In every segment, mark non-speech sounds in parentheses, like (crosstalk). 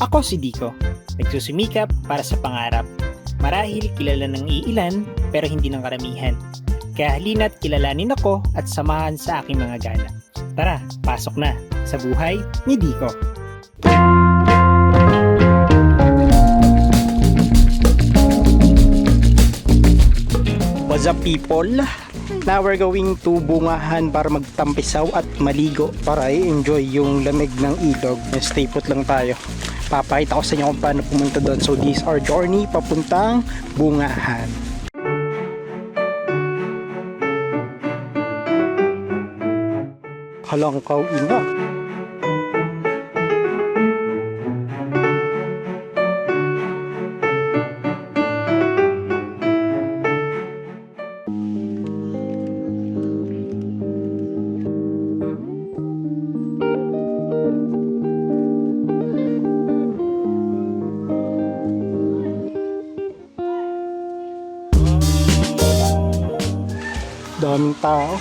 Ako si Dico, nagsusumikap para sa pangarap. Marahil kilala ng iilan pero hindi ng karamihan. Kaya halina't kilalanin ako at samahan sa aking mga gala. Tara, pasok na sa buhay ni Dico. What's up people? Now we're going to bungahan para magtampisaw at maligo para i-enjoy yung lamig ng ilog. Stay put lang tayo. Papakita ko sa inyo kung paano pumunta doon. So this is our journey papuntang bungahan. Halangkaw ina. Daming tao.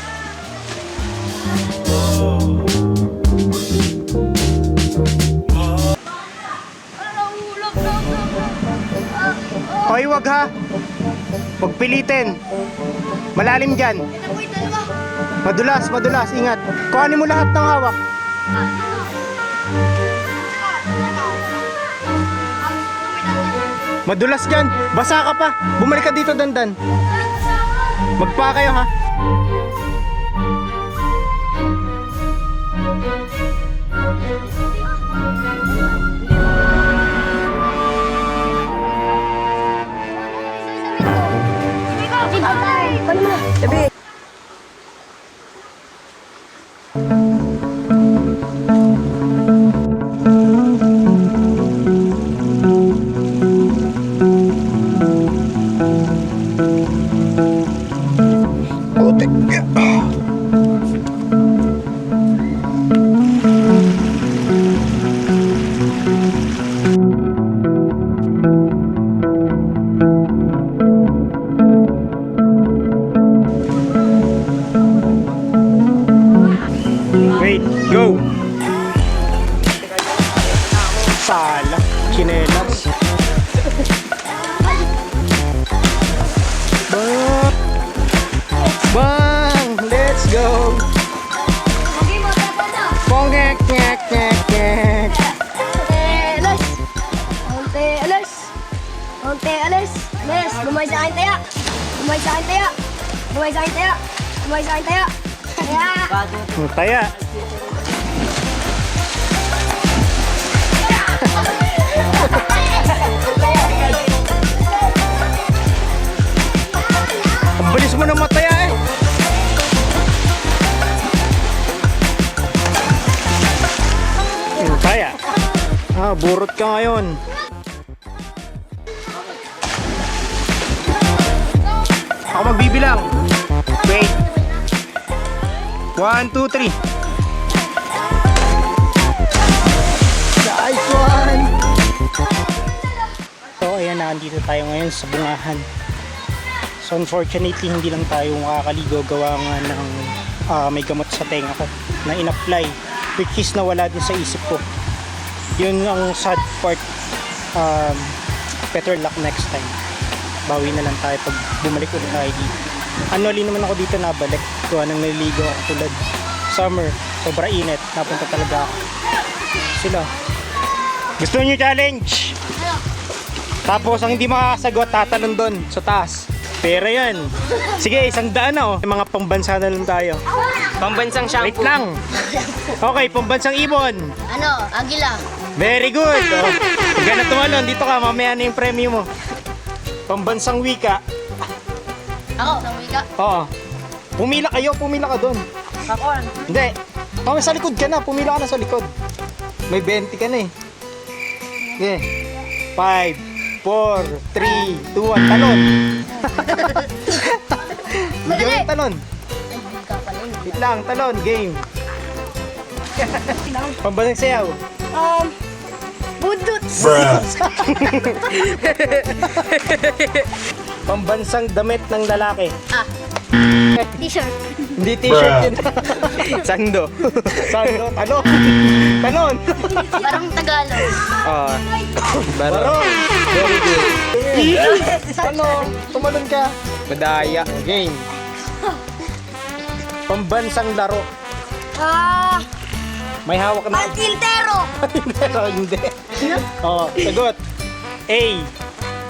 Hoy, wag ha. Huwag pilitin. Malalim dyan. Madulas, madulas. Ingat. Kuhanin mo lahat ng hawak. Madulas dyan. Basa ka pa. Bumalik ka dito, dandan. Magpa kayo ha. Sabi. Sala, chinelas. Bang! Bang! Let's go! Pongek, ngek, ngek, ngek. alas. Konti alas. Konti alas. Alas, gumay sa akin taya. Gumay sa akin taya. Gumay sa akin taya. Gumay sa akin taya. Taya. Taya. Bilis mo na ah, eh. Hmm, Mataya. Ah, burot ka ngayon. Ako magbibilang. Wait. 1, 2, 3. Na, andito tayo ngayon sa bungahan. So, unfortunately, hindi lang tayo makakaligo gawa nga ng ah, may gamot sa tenga ko na in-apply which is nawala din sa isip ko. Yun ang sad part. Um, better luck next time. Bawi na lang tayo pag bumalik ulit tayo dito. Annually naman ako dito nabalik. Gawa nang naliligo ako tulad summer. Sobra init. Napunta talaga ako. Sila. Gusto niyo challenge? Tapos ang hindi makakasagot, tatalon doon sa taas. Pera yan. Sige, isang daan na oh. May mga pambansa na lang tayo. Pambansang Wait shampoo. lang. Okay, pambansang ibon. Ano? Agila. Very good. Oh. Pag ka na tumalon, dito ka, mamaya na yung premyo mo. Pambansang wika. Ako. Sa wika. Oo. Pumila kayo, pumila ka doon. Ako, Hindi. Mamaya sa likod ka na, pumila ka na sa likod. May 20 ka na eh. Okay. 5, 4, 3, 2, 1, talon. (laughs) Mo yung talon. Wait lang, talon, game. (laughs) Pambansang sayaw. Um, budut. (laughs) Pambansang damit ng lalaki. Ah. T-shirt. Hindi t-shirt yun. (laughs) Sando. Sando. Talon. Talon. Parang Tagalog. Ah. Barong. Very good. Talon. Tumalon ka. Madaya. Game. Pambansang laro. Ah, May hawak na. Altintero. Pero hindi. Oo, sagot. A.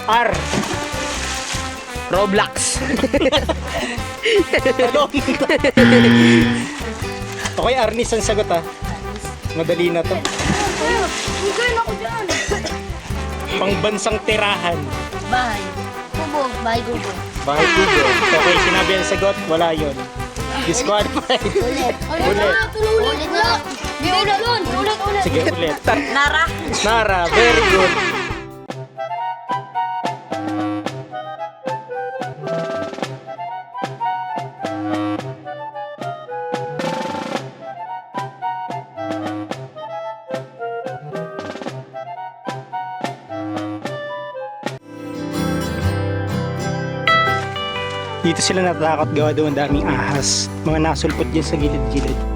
R. Roblox. Talon. (laughs) okay, Arnis ang sagot ah. Madali na to. Hingay na ko dyan. Pangbansang tirahan. Bahay. Kubo. Bahay kubo. Bahay Google. Okay, sinabi ang sagot, wala yon. Disqualified. Ulit. (laughs) Ulit. Ulit. Ulit. Ulit. Ulit. Ulit. Sige, ulit. Nara. Nara, very good. Dito sila natatakot gawa doon daming ahas. Mga nasulpot dyan sa gilid-gilid.